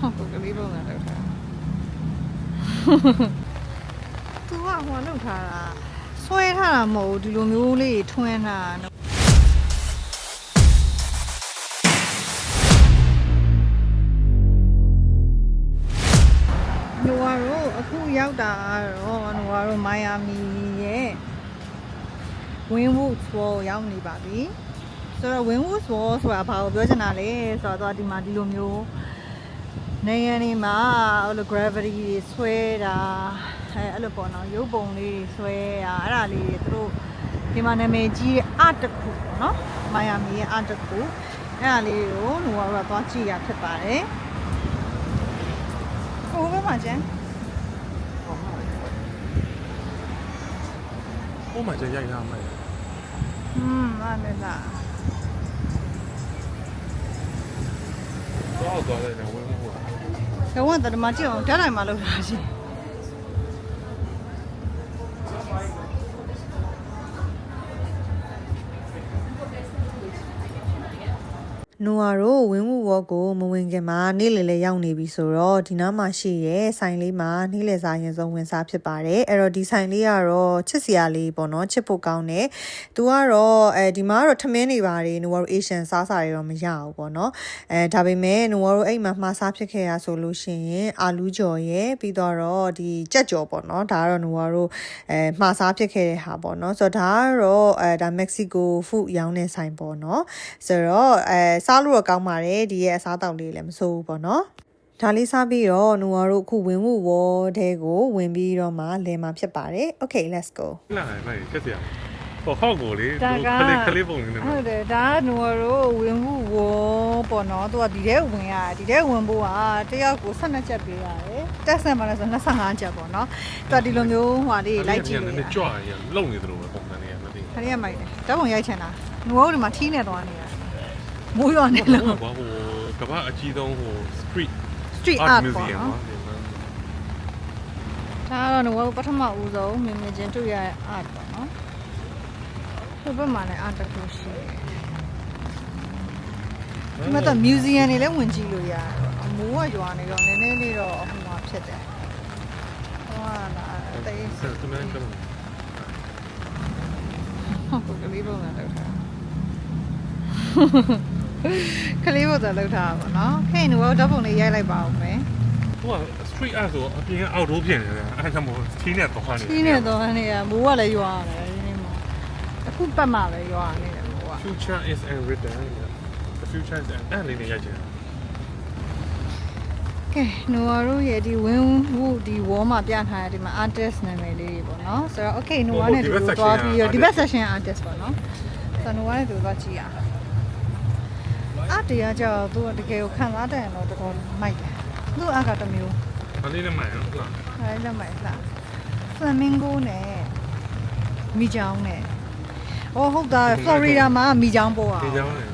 ဟုတ်ကဲ့ကလေးပုံစံလောက်ထားသူကဟိုလောက်ထားတာဆွဲထားတာမဟုတ်ဘူးဒီလိုမျိုးလေးထွန်းထားတာနော်နိုဝါတို့အခုရောက်တာကတော့နိုဝါတို့မိုင်ယာမီရဲ့ဝင်းဝူဒ်ဘောရောက်နေပါပြီဆိုတော့ဝင်းဝူဒ်ဘောဆိုတာဘာကိုပြောချင်တာလဲဆိုတော့ဒီမှာဒီလိုမျိုး နိုင်ငံတွေမှာဟိုလို gravity တွေဆွဲတာအဲအဲ့လိုပေါ့နော်ရုပ်ပုံလေးတွေဆွဲတာအဲ့ဒါလေးတွေသူတို့ဒီမှာနာမည်ကြီးတဲ့ art တစ်ခုပေါ့နော်မိုင်ယာမီရဲ့ art တစ်ခုအဲ့ဒါလေးကိုဟိုကတော့သွားကြည့်ရဖြစ်ပါတယ်ဟိုဘက်မှာကျန်ဟိုမှာကျရိုက်ရမယ်อืมအဲ့ဒါလားတော့တော့လည်းဝင်း ဝင်းဝတော့တတမကြည့်အောင်ဓာတ်လိုက်မှလောက်တာရှင် နိုအာတို့ဝင်းဝဝကိုမဝင်ခင်မှာနေ့လည်လေးရောက်နေပြီဆိုတော့ဒီနားမှာရှိရဲဆိုင်လေးမှာနေ့လည်စာရင်ဆုံးဝင်စားဖြစ်ပါတယ်အဲ့တော့ဒီဆိုင်လေးကတော့ချစ်စရာလေးပေါ့နော်ချစ်ဖို့ကောင်းတယ်သူကတော့အဲဒီမှာကတော့ထမင်းနေပါတယ်နိုအာတို့အေရှန်စားစာတွေတော့မရဘူးပေါ့နော်အဲဒါပေမဲ့နိုအာတို့အိမ်မှာမှားစားဖြစ်ခဲ့ရဆိုလို့ရှိရင်အာလူးကြော်ရဲ့ပြီးတော့တော့ဒီကြက်ကြော်ပေါ့နော်ဒါကတော့နိုအာတို့အဲမှားစားဖြစ်ခဲ့တဲ့ဟာပေါ့နော်ဆိုတော့ဒါကတော့အဲဒါမက္ကဆီကိုဖူရောင်းတဲ့ဆိုင်ပေါ့နော်ဆိုတော့အဲစားလို့တော့ကောင်းပါတယ်ဒီရဲ့အစားအသောက်လေးလည်းမဆိုးဘူးပေါ့နော်ဒါလေးစားပြီးတော့နူဝါတို့အခုဝင်မှုဝေါ်တဲကိုဝင်ပြီးတော့မှလဲမှာဖြစ်ပါတယ် Okay let's go လာလိုက်ချက်စရာပေါ်ဟောက်ကိုလေဒါကခလေးခလေးပုံနေတယ်ဟုတ်တယ်ဒါကနူဝါတို့ဝင်မှုဝေါ်ပေါ့နော်သူကဒီထဲဝင်ရဒီထဲဝင်ဖို့ကတယောက်ကို12ချက်ပေးရတယ်တက်ဆန်မှာလဲဆို25ချက်ပေါ့နော်သူကဒီလိုမျိုးဟွာလေးလိုက်ကြည့်လို့ရကြွရလုံနေတယ်လို့ပုံစံနေရမသိခရီးမိုက်တယ်ဓာတ်ပုံရိုက်ချင်တာနူဝါတို့ဒီမှာထီးနေသွားနေတာ မိုးရွာနေလို့ဘာဟိုကဘာအကြီးဆုံးဟို street street art art ပေါ့ museum နော်ဒါကတော့နဝပထမဦးဆုံးမြင်မြင်ချင်းတွေ့ရတဲ့ art ပေါ့နော်။ဒီဘက်မှာလည်း art တစ်ခုရှိတယ်။ဒီမှာတော့ museum တွေလည်းဝင်ကြည့်လို့ရတယ်။အမိုးကရွာနေတော့နည်းနည်းလေးတော့ဟိုမှာဖြစ်တယ်။ဟောလာတေးဆက်စမန်ကဟုတ်ကလေးပုံစံလောက်ထား။ ကလေးပုံစံလောက်ထားပါဘောနော်။ခေနဝဓာတ်ပုံလေးရိုက်လိုက်ပါဦးမယ်ဟို street art ဆိုအပြင်အောက်တို့ပြင်နေတယ်အဲ့ဒါမှမဟုတ်ချင်းနဲ့တော့နေ။ကြီးနေတော့နေရမိုးကလည်းရွာရတယ်ဒီနေ့မှာ။အခုပတ်မှပဲရွာနေတယ်မိုးက။ future is unwritten the future is အဲ့လေးနဲ့ရိုက်ချင်ကဲနိုဝါတို့ရဲ့ဒီ win ဝူဒီ wall မှာပြထားတဲ့ဒီမှာ artist နာမည်လေးတွေပေါ့နော်ဆိုတော့ okay နိုဝါနဲ့ဒီလိုသွားပြီးတော့ဒီဘက် section artist ပေါ့နော်ဆိုတော့နိုဝါနဲ့ဒီလိုသွားကြည့်ရအောင် အတရားကြောင့်သူကတကယ်ကိုခံစားတယ်တော့တော်တော်မိုက်တယ်သူ့အကတစ်မျိုးဒါလေးနဲ့မှန်ဟုတ်လားအဲလက်မိုက်လား flamingo နဲ့မိချောင်းနဲ့အော်ဟုတ်တာ Florida မှာမိချောင်းပေါ်อ่ะဒီကြောင်းနေ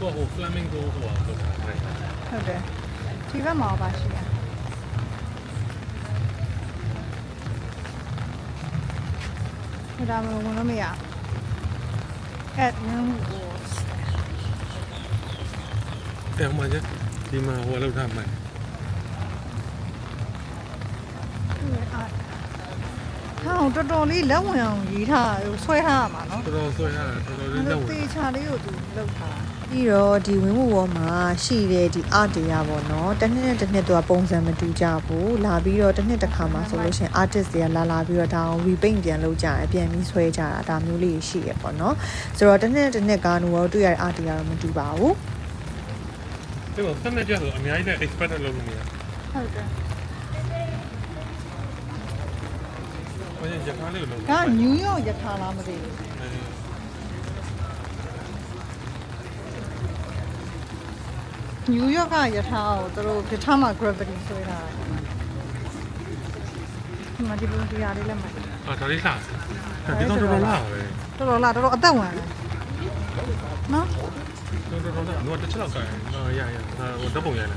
တော့ဟို flamingo ဟိုတော့ဟုတ်တယ်ဟုတ်တယ်ဒီဘက်မှာပါရှိရဒါမှဝင်လို့မရ at noon was တယ်မှာကျဒီမှာဟိုလောက်ထားမှန်ဟောတော်တော်လေးလက်ဝင်အောင်ရေးထားဆွဲထားရမှာနော်တော်တော်ဆွဲရတာတော်တော်လေးလောက်တေချာလေးကိုသူလောက်ထားပြီးတော့ဒီဝင်းဝဝမှာရှိတဲ့ဒီ art တွေကပေါ့နော်တစ်နှစ်နဲ့တစ်နှစ်သူကပုံစံမတူကြဘူးလာပြီးတော့တစ်နှစ်တစ်ခါမှဆိုလို့ရှိရင် artist တွေကလာလာပြီးတော့ဒါအောင် repaint ပြန်လုပ်ကြတယ်ပြန်ပြီးဆွဲကြတာဒါမျိုးလေးရှိရပေါ့နော်ဆိုတော့တစ်နှစ်နဲ့တစ်နှစ်ကနူရောတွေ့ရတဲ့ art တွေကတော့မတူပါဘူး ဒီမှာဆက်နေကြဆိုအများကြီးနဲ့ expert လုပ်နေရဟုတ်တယ်ဘာလဲရထားလေးကိုလုပ်ဒါနယူးယောက်ရထားလားမသိဘူးနယူးယောက်ကရထားကိုသူတို့ရထားမှာ gravity ဆွဲထားတယ်ဒီမှာဒီလိုဒီဟာလေးလည်းမှတ်တယ်အာဒါလေးလှဒီတော့တော်တော်လာပဲတော်တော်လားတော်တော်အသက်ဝင်တယ်နော် တော်တော်လာတော့တစ်ချက်လောက်ကိုင်းအာရရဟိုဓာတ်ပုံရိုက်နေ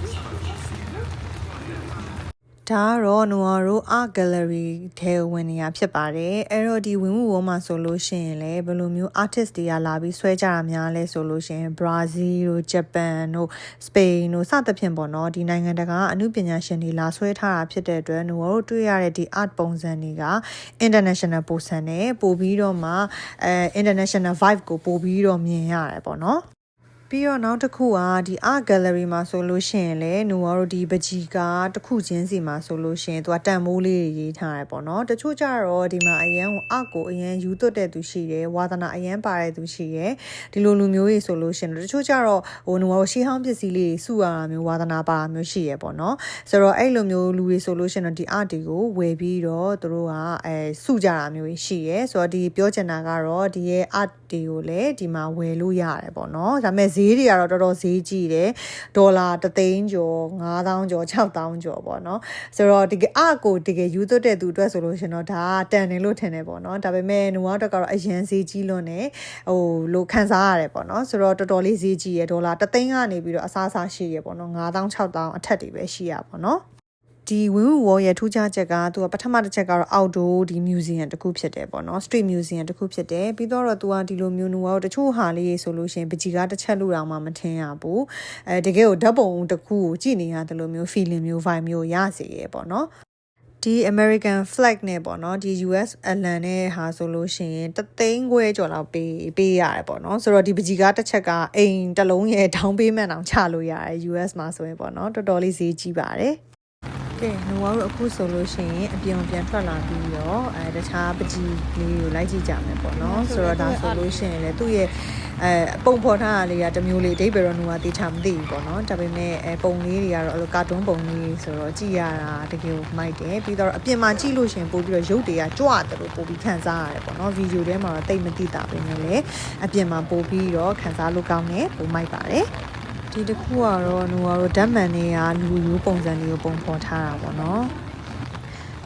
ဒါကတော့နိုအာတို့ art gallery ထဲဝင်နေရဖြစ်ပါတယ်အဲ့တော့ဒီဝင်မှုဝမှာဆိုလို့ရှိရင်လည်းဘယ်လိုမျိုး artist တွေကလာပြီးဆွဲကြတာများလဲဆိုလို့ရှိရင် Brazil တို့ Japan တို့ Spain တို့စသဖြင့်ပေါ့နော်ဒီနိုင်ငံတကာအမှုပညာရှင်တွေလာဆွဲထားတာဖြစ်တဲ့အတွက်နိုအာတို့တွေ့ရတဲ့ဒီ art ပုံစံတွေက international ပုံစံနဲ့ပို့ပြီးတော့မှအဲ international vibe ကိုပို့ပြီးတော့မြင်ရတယ်ပေါ့နော် ပြီးတော့နောက်တစ်ခုကဒီ art gallery မှာဆိုလို့ရှိရင်လည်းဟိုကတော့ဒီပကြီးကတစ်ခုချင်းစီမှာဆိုလို့ရှိရင်သူကတန်မိုးလေးတွေရေးထားတယ်ပေါ့နော်တချို့ကြတော့ဒီမှာအရန်ကို art ကိုအရန်ယူသွတ်တဲ့သူရှိတယ်ဝါသနာအရန်ပါတဲ့သူရှိတယ်ဒီလိုလူမျိုးကြီးဆိုလို့ရှိရင်တချို့ကြတော့ဟိုဟိုကတော့ရှေးဟောင်းပစ္စည်းလေးတွေစုရတာမျိုးဝါသနာပါတာမျိုးရှိရပေါ့နော်ဆိုတော့အဲ့လိုမျိုးလူတွေဆိုလို့ရှိရင်တော့ဒီ art တွေကိုဝယ်ပြီးတော့သူတို့ကအဲစုကြတာမျိုးကြီးရှိရဲဆိုတော့ဒီပြောချင်တာကတော့ဒီရဲ့ art တွေကိုလည်းဒီမှာဝယ်လို့ရတယ်ပေါ့နော်ဒါပေမဲ့ဈေးတွေကတော့တော်တော်ဈေးကြီးတယ်ဒေါ်လာ3သိန်းကျော်9000ကျော်6000ကျော်ပေါ့နော်ဆိုတော့ဒီကအကိုတကယ်ယူသွတ်တဲ့သူအတွက်ဆိုလို့ရှင်တော့ဒါတန်တယ်လို့ထင်တယ်ပေါ့နော်ဒါပေမဲ့နူအောင်တက်ကတော့အရန်ဈေးကြီးလွန်းနေဟိုလို့ခံစားရတယ်ပေါ့နော်ဆိုတော့တော်တော်လေးဈေးကြီးရဒေါ်လာ3သိန်းကနေပြီးတော့အစားအစာရှိရပေါ့နော်9000 6000အထက်တွေပဲရှိရပေါ့နော် ဒီဝင်းဝဝရဲ့ထူးခြားချက်ကသူကပထမတစ်ချက်ကတော့ outdoor ဒီ museum တစ်ခုဖြစ်တယ်ပေါ့နော် street museum တစ်ခုဖြစ်တယ်ပြီးတော့သူကဒီလိုမျိုးနူကတော့တချို့ဟာလေးဆိုလို့ရှိရင်ပကြီးကားတစ်ချက်လို့တောင်မှမထင်ရဘူးအဲတကယ်ကိုဓာတ်ပုံတစ်ခုကိုကြည့်နေရတယ်လို့မျိုး feeling မျိုး vibe မျိုးရစေရပေါ့နော်ဒီ American flag နဲ့ပေါ့နော်ဒီ US အလံနဲ့ဟာဆိုလို့ရှိရင်တသိန်းခွဲကျော်လောက်ပေးပေးရတယ်ပေါ့နော်ဆိုတော့ဒီပကြီးကားတစ်ချက်ကအိမ်တစ်လုံးရဲ့ down payment အောင်ချလို့ရတယ် US မှာဆိုရင်ပေါ့နော်တော်တော်လေးဈေးကြီးပါတယ် ကဲနိုဝါတို့အခုဆိုလို့ရှိရင်အပြင်ပြန်ထွက်လာပြီးတော့အဲတခြားပကြီးလေးကိုလိုက်ကြည့်ကြမယ်ပေါ့နော်ဆိုတော့ဒါဆိုလို့ရှိရင်လည်းသူ့ရဲ့အဲပုံဖော်ထားတာလေးကတစ်မျိုးလေးအဓိပ္ပာယ်တော့နိုဝါတေချာမသိဘူးပေါ့နော်ဒါပေမဲ့အဲပုံလေးတွေကတော့အဲ့လိုကာတွန်းပုံလေးဆိုတော့ကြည့်ရတာတကယ်ကိုမိုက်တယ်ပြီးတော့အပြင်မှာကြည့်လို့ရှိရင်ပို့ပြီးတော့ရုပ်တွေကကြွတယ်လို့ပို့ပြီးခံစားရတယ်ပေါ့နော်ဗီဒီယိုထဲမှာတော့တိတ်မသိတာပဲနဲ့လေအပြင်မှာပို့ပြီးတော့ခံစားလို့ကောင်းတယ်ပို့မိုက်ပါတယ် ဒီတစ်ခုကတော့ဟိုကတော့ဓာတ်မှန်တွေကလူရိုးပုံစံတွေကိုပုံဖော်ထားတာပေါ့နော်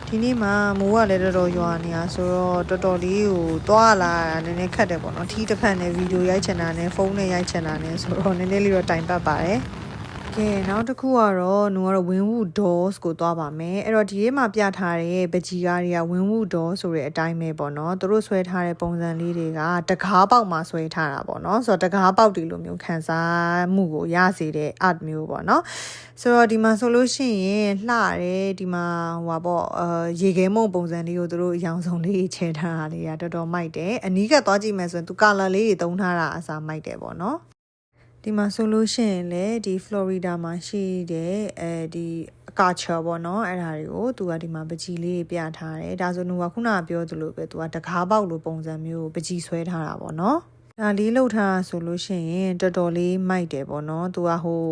ဒီနေ့မှာမိုးကလည်းတော်တော်ရွာနေတာဆိုတော့တော်တော်လေးကိုသွားလာတာနည်းနည်းခက်တယ်ပေါ့နော်ထီးတစ်ဖက်နဲ့ဗီဒီယိုရိုက်ချင်တာနဲ့ဖုန်းနဲ့ရိုက်ချင်တာနဲ့ဆိုတော့နည်းနည်းလေးတော့တိုင်ပတ်ပါတယ် ကဲနောက်တစ်ခုကတော့หนูကတော့ Winwood Dolls ကိုသွားပါမယ်အဲ့တော့ဒီထဲမှာပြထားတဲ့ပကြီးကားတွေက Winwood Dolls ဆိုတဲ့အတိုင်းပဲပေါ့နော်သူတို့ဆွဲထားတဲ့ပုံစံလေးတွေကတကားပေါက်မှာဆွဲထားတာပေါ့နော်ဆိုတော့တကားပေါက်တွေလိုမျိုးခံစားမှုကိုရစေတဲ့ art မျိုးပေါ့နော်ဆိုတော့ဒီမှာဆိုလို့ရှိရင်လှတယ်ဒီမှာဟိုပါပေါ့အာရေခဲမုံပုံစံလေးကိုသူတို့အယောင်ဆုံးလေးချဲထားတာလေးကတော်တော်မိုက်တယ်အနီးကပ်သွားကြည့်မယ်ဆိုရင်သူ color လေးတွေတုံးထားတာအစားမိုက်တယ်ပေါ့နော် ဒီမှာဆိုလို့ရှိရင်လည်းဒီ Florida မှာရှိတဲ့အဲဒီအကာချာပေါ့နော်အဲ့ဒါတွေကိုသူကဒီမှာပကြီးလေးပြထားတယ်ဒါဆိုနူကခုနကပြောသလိုပဲသူကတကားပေါက်လိုပုံစံမျိုးပကြီးဆွဲထားတာပေါ့နော်ဒါလေးလှုပ်ထားတာဆိုလို့ရှိရင်တော်တော်လေးမိုက်တယ်ပေါ့နော်သူကဟို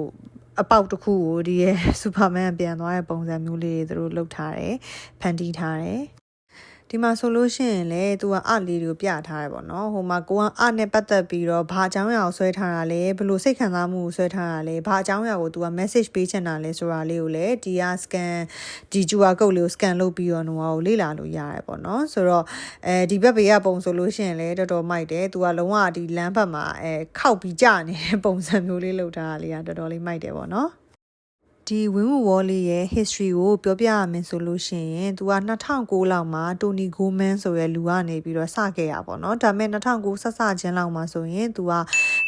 အပေါက်တစ်ခုကိုဒီရဲ့စူပါမန်ပြန်သွားတဲ့ပုံစံမျိုးလေးတွေသူတို့လှုပ်ထားတယ်ဖန်တီးထားတယ် ဒီမှာဆိုလို့ရှိရင်လေသူကအလေးတွေကိုပြထားတယ်ပေါ့နော်ဟိုမှာကိုကအနဲ့ပတ်သက်ပြီးတော့ဘာအကြောင်းအရာကိုဆွဲထားတာလဲဘယ်လိုစိတ်ခံစားမှုကိုဆွဲထားတာလဲဘာအကြောင်းအရာကိုသူက message ပေးချင်တာလဲဆိုတာလေးကိုလည်းဒီက scan ဒီ QR code လေးကို scan လုပ်ပြီးတော့ဟိုကိုလေ့လာလို့ရတယ်ပေါ့နော်ဆိုတော့အဲဒီဘက်ဘေးကပုံဆိုလို့ရှိရင်လည်းတော်တော်မိုက်တယ်သူကလုံးဝဒီလမ်းဘက်မှာအဲခောက်ပြီးကြာနေတဲ့ပုံစံမျိုးလေးလုပ်ထားတာလေးကတော်တော်လေးမိုက်တယ်ပေါ့နော် ဒီဝင်းဝဝေါ်လေးရဲ့ history ကိုပြောပြရမယ်ဆိုလို့ရှိရင်သူက2009လောက်မှာတိုနီဂိုမန်ဆိုတဲ့လူကနေပြီးတော့စခဲ့ရပါတော့เนาะဒါပေမဲ့2009ဆက်စချင်းလောက်မှာဆိုရင်သူက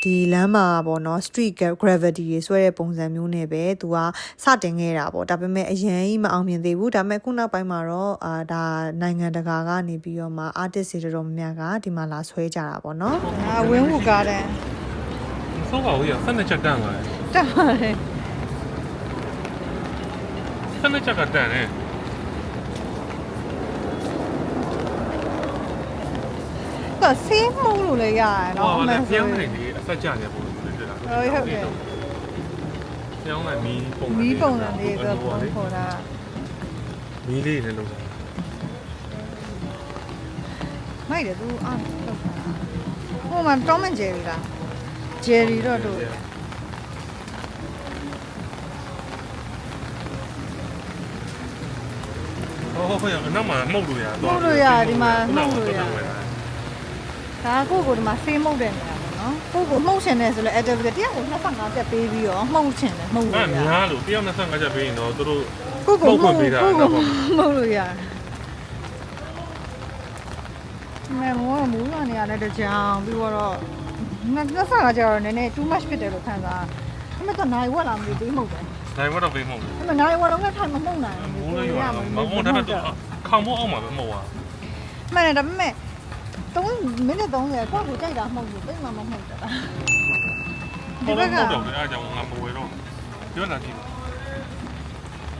ဒီလမ်းမှာပေါ့เนาะ street gravity တွေဆွဲတဲ့ပုံစံမျိုးနဲ့ပဲသူကစတင်ခဲ့တာပေါ့ဒါပေမဲ့အရင်ကြီးမအောင်မြင်သေးဘူးဒါပေမဲ့ခုနောက်ပိုင်းမှာတော့အာဒါနိုင်ငံတကာကနေပြီးတော့မှ artist တွေတော်တော်များများကဒီမှာလာဆွဲကြတာပေါ့เนาะအာဝင်းဝကားတယ် ဆောက်ပါဦးရဆက်နှစ်ချက်တန်သွားတယ် တက်ပါတယ် ဆက်လက်ချက်ကတန်တယ်ကဆေးမုံလို့လည်းရရနော်ဟောလည်းဖျောင်းနိုင်ဒီအဆက်ကျတဲ့ပုံစံလေးတွေ့တာဟုတ်ဟုတ်ကဲ့ဖျောင်းကမီးပုံစံမီးပုံစံလေးတော့ပေါ်တာမီးလေးနဲ့လုပ်တာမိုက်တယ်သူအားလုပ်တာဟိုမှာတောင်းမန်ဂျယ်ရီလားဂျယ်ရီတော့တို့ ဟောဟောဖေးအနောက်မှာမှုတ်လို့ရမှုတ်လို့ရဒီမှာမှုတ်လို့ရဒါကိုကိုဒီမှာဆေးမှုတ်တဲ့နေရာပေါ့နော်ကိုကိုမှုတ်ချင်တယ်ဆိုလဲ activity တရားကို25တက်ပေးပြီးတော့မှုတ်ချင်တယ်မှုတ်အဲ့လို့ရများလို့တယောက်25ချက်ပေးရင်တော့သူတို့ကိုကိုမှုတ်ခွင့်ပေးတာကိုတော့ကိုပေါ့မဟုတ်လို့ရတယ်မဲမောမူရနေရတဲ့တကြောင်ပြီးတော့ငါငါစားကကြတော့နည်းနည်း too much ဖြစ်တယ်လို့ခံစားအမေတော့နိုင်ဝက်လာမလို့ပြီးမှုတ်တယ် နိုင်မတော့ပေးမဟုတ်ဘူးအမေနိုင်ဝက်တော့ငါထိုင်မမှုတ်နိုင်ဘူးမိုးလေးရွာတော့မဟုတ်ဒါပေမဲ့ခေါင်မိုးအောင်မှာပဲမဟုတ်ပါမှန်တယ်ဒါပေမဲ့3မိနစ်30ကိုကိုကြိုက်တာမှုတ်လို့တိတ်မှမမှုတ်တာဘူးဘာလို့တော့လဲအားကြောင့်ငါမဝယ်တော့ပြောလာကြည့်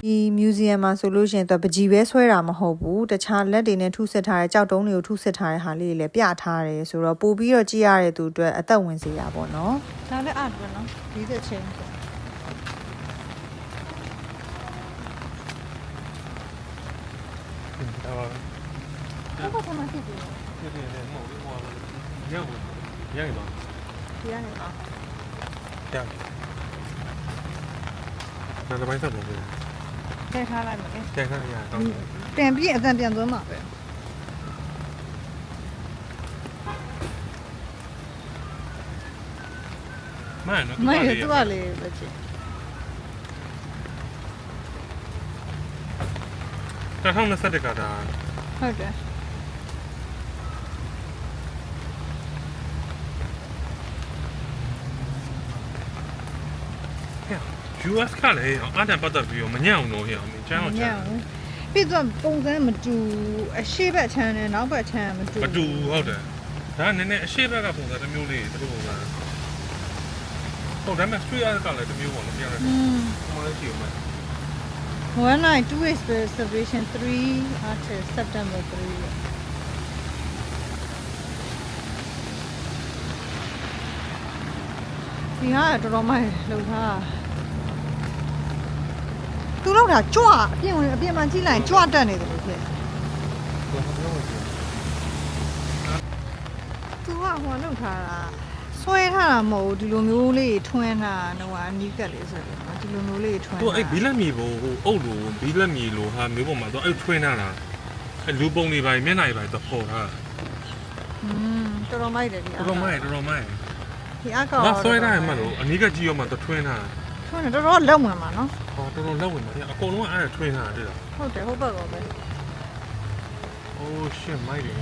ဒီ museum မှာဆိုလို့ရှိရင်သူပကြီးပဲဆွဲတာမဟုတ်ဘူးတခြားလက်တွေနဲ့ထုဆက်ထားတဲ့ကြောက်တုံးတွေကိုထုဆက်ထားတဲ့ဟာလေးတွေလည်းပြထားတယ်ဆိုတော့ပို့ပြီးတော့ကြည့်ရတဲ့သူအတွက်အသက်ဝင်စေတာပေါ့နော်ဒါလည်းအားပဲနော်ဒီသက်ချင်းဆို ဒါပါ ဘာမှမဖြစ်ဘူးပြည့်ပြည့်နဲ့မဟုတ်ဘူးဟိုရောက်ရရင်တော့ဒီကနေပါရနားပိုင်းဆက်လို့ထည့်ထားလိုက်မယ်တန်ခါရအောင်တင်ပြီးအတန်ပြန်သွင်းမှာပဲမှန်နော်မဟုတ်သူကလေပဲချစ်2021ကဒါဟုတ်တယ် US ကလည်းအားတန်ပတ်သက်ပြီးတော့မညံ့အောင်တော့ဟဲ့အောင်ချမ်းအောင်ချမ်းပြီးတော့ပုံစံမတူအရှိဘက်ချမ်းနဲ့နောက်ဘက်ချမ်းမတူမတူဟုတ်တယ်ဒါနည်းနည်းအရှိဘက်ကပုံစံတစ်မျိုးလေးသူတို့ပုံစံဟုတ်တယ်မဲ့ street art ကလည်းတစ်မျိုးပေါ့နော်ပြောရတယ်อืมဟိုလည်းကြည့်အောင် One night, two weeks celebration, three artists, September 3. ဒီဟာကတော်တော်မိုက်လှုပ်ထား သူလောက်တာကြွအပြင်ဝင်အပြင်မှာကြည့်လိုက်ရင်ကြွတက်နေတယ်လို့ဖြစ်သူကဟိုကလှုပ်ထားတာဆွဲထားတာမဟုတ်ဘူးဒီလိုမျိုးလေးထွန်းတာတော့အနီးကပ်လေးဆိုတော့ဒီလိုမျိုးလေးထွန်းသူအဲ့ဘီလက်မီကိုဟိုအုပ်လို့ဘီလက်မီလို့ဟာမျိုးပေါ်မှာသူအဲ့ထွင်းထားတာအဲ့လူပုံတွေပါမျက်နှာတွေပါတော့ပေါ်ထားอืมတော်တော်မိုက်တယ်ဒီတော်တော်မိုက်တော်တော်မိုက်ဒီအကောင်ငါဆွဲထားရမှလို့အနီးကကြည့်ရမှသူထွင်းထားထွန်းတယ်တော်တော်လောက်မှန်ပါနော်ဟော တော်တော်လက်ဝင်ပါအကုန်လုံးအဲ့ထွင်းထားတယ်လားဟုတ်တယ်ဟုတ်ပါတော့ပဲအိုးရှစ်မိုက်တယ်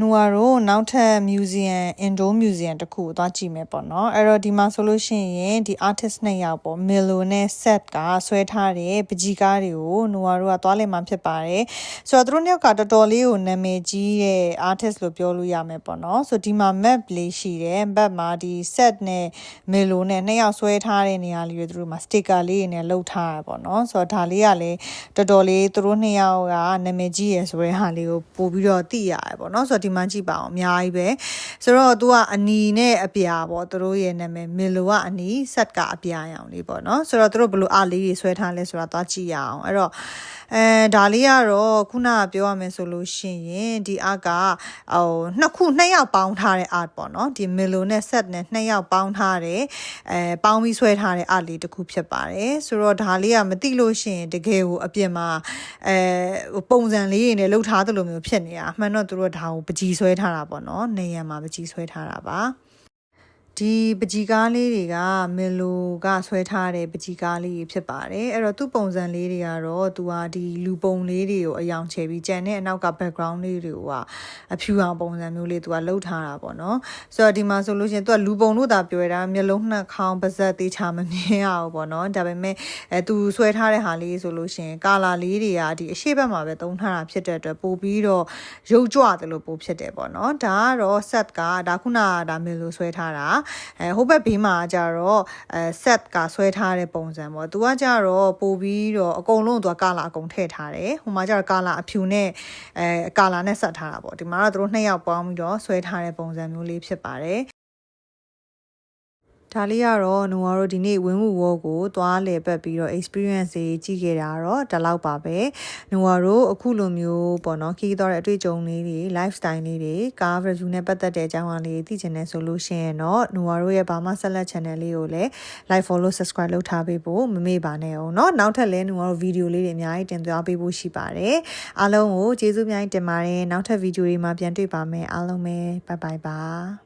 နူဝါတို့နောက်ထပ် museum indoor museum တခုကိုသွားကြည့်မယ်ပေါ့နော်အဲ့တော့ဒီမှာဆိုလို့ရှိရင်ဒီ artist နှစ်ယောက်ပေါ့ Milo နဲ့ Set ကဆွဲထားတဲ့ပကြီးကားတွေကိုနူဝါတို့ကသွားလည်မှာဖြစ်ပါတယ်ဆိုတော့သူတို့နှစ်ယောက်ကတော်တော်လေးကိုနာမည်ကြီးတဲ့ artist လို့ပြောလို့ရမယ်ပေါ့နော်ဆိုဒီမှာ map လေးရှိတယ် map မှာဒီ Set နဲ့ Milo နဲ့နှစ်ယောက်ဆွဲထားတဲ့နေရာလေးတွေသူတို့မှာ sticker လေးတွေနဲ့လှုပ်ထားတာပေါ့နော်ဆိုတော့ဒါလေးကလည်းတော်တော်လေးသူတို့နှစ်ယောက်ကနာမည်ကြီးရယ်ဆိုတဲ့ဟာလေးကိုပို့ပြီးတော့သိရတယ်ပေါ့နော်ဆိုတော့ဒီမှာကြည့်ပါအောင်အများကြီးပဲဆိုတော့သူကအနီနဲ့အပြာပေါ့သူတို့ရဲ့နာမည် Milo ကအနီ Set ကအပြာရောင်လေးပေါ့နော်ဆိုတော့သူတို့ဘယ်လိုအားလေးတွေဆွဲထားလဲဆိုတာသွားကြည့်ရအောင်အဲ့တော့အဲဒါလေးကတော့ခုနကပြောရမယ်ဆိုလို့ရှိရင်ဒီအကဟိုနှစ်ခုနှစ်ယောက်ပေါင်းထားတဲ့ art ပေါ့နော်ဒီ Milo နဲ့ set နဲ့နှစ်ယောက်ပေါင်းထားတဲ့အဲပေါင်းပြီးဆွဲထားတဲ့ art လေးတစ်ခုဖြစ်ပါတယ်ဆိုတော့ဒါလေးကမသိလို့ရှိရင်တကယ်ကိုအပြင်မှာအဲပုံစံလေးတွေနဲ့လှုပ်ထားသလိုမျိုးဖြစ်နေတာအမှန်တော့သူတို့ဒါကိုပကြီးဆွဲထားတာပေါ့နော်နေရံမှာပကြီးဆွဲထားတာပါ ဒီပကြီးကားလေးတွေကမီလိုကဆွဲထားတဲ့ပကြီးကားလေးတွေဖြစ်ပါတယ်အဲ့တော့သူ့ပုံစံလေးတွေကတော့သူကဒီလူပုံလေးတွေကိုအယောင်ချယ်ပြီးကြံတဲ့အနောက်က background လေးတွေကိုကအဖြူအောင်ပုံစံမျိုးလေးသူကလှုပ်ထားတာပေါ့နော်ဆိုတော့ဒီမှာဆိုလို့ရှိရင်သူကလူပုံလို့သာပြောရတာမျက်လုံးနှစ်ခေါင်းပါးစပ်သေးချာမမြင်ရဘူးပေါ့နော်ဒါပေမဲ့အဲသူဆွဲထားတဲ့ဟာလေးဆိုလို့ရှိရင်ကာလာလေးတွေကဒီအရှိဘက်မှာပဲသုံးထားတာဖြစ်တဲ့အတွက်ပို့ပြီးတော့ရုပ်ကြွတယ်လို့ပို့ဖြစ်တယ်ပေါ့နော်ဒါကတော့ set ကဒါခုနကဒါမျိုးလို့ဆွဲထားတာအဲဟိုဘက်ဘေးမှာကြတော့အဲ set ကဆွဲထားတဲ့ပုံစံပေါ့သူကကြတော့ပို့ပြီးတော့အကုန်လုံးသူကကာလာအကုန်ထည့်ထားတယ်ဟိုမှာကြတော့ကာလာအဖြူနဲ့အဲကာလာနဲ့ဆက်ထားတာပေါ့ဒီမှာတော့သူတို့နှစ်ယောက်ပေါင်းပြီးတော့ဆွဲထားတဲ့ပုံစံမျိုးလေးဖြစ်ပါတယ် ဒါလေးကတော့နူဝါတို့ဒီနေ့ဝင်းမှုဝေါ်ကိုသွားလေပတ်ပြီးတော့ experience တွေကြည့်ခဲ့တာတော့ဒီလောက်ပါပဲနူဝါတို့အခုလိုမျိုးပေါ့နော်ခီးသွားတဲ့အတွေ့အကြုံလေးတွေ lifestyle လေးတွေ car review နဲ့ပတ်သက်တဲ့အကြောင်းအရာလေးသိချင်တယ်ဆိုလို့ရှိရင်တော့နူဝါတို့ရဲ့ဘာမှဆက်လက် channel လေးကိုလည်း like follow subscribe လုပ်ထားပေးဖို့မမေ့ပါနဲ့အောင်เนาะနောက်ထပ်လည်းနူဝါတို့ဗီဒီယိုလေးတွေအများကြီးတင်သွားပေးဖို့ရှိပါတယ်အားလုံးကိုကျေးဇူးအများကြီးတင်ပါတယ်နောက်ထပ်ဗီဒီယိုတွေမှာပြန်တွေ့ပါမယ်အားလုံးပဲ bye bye ပါ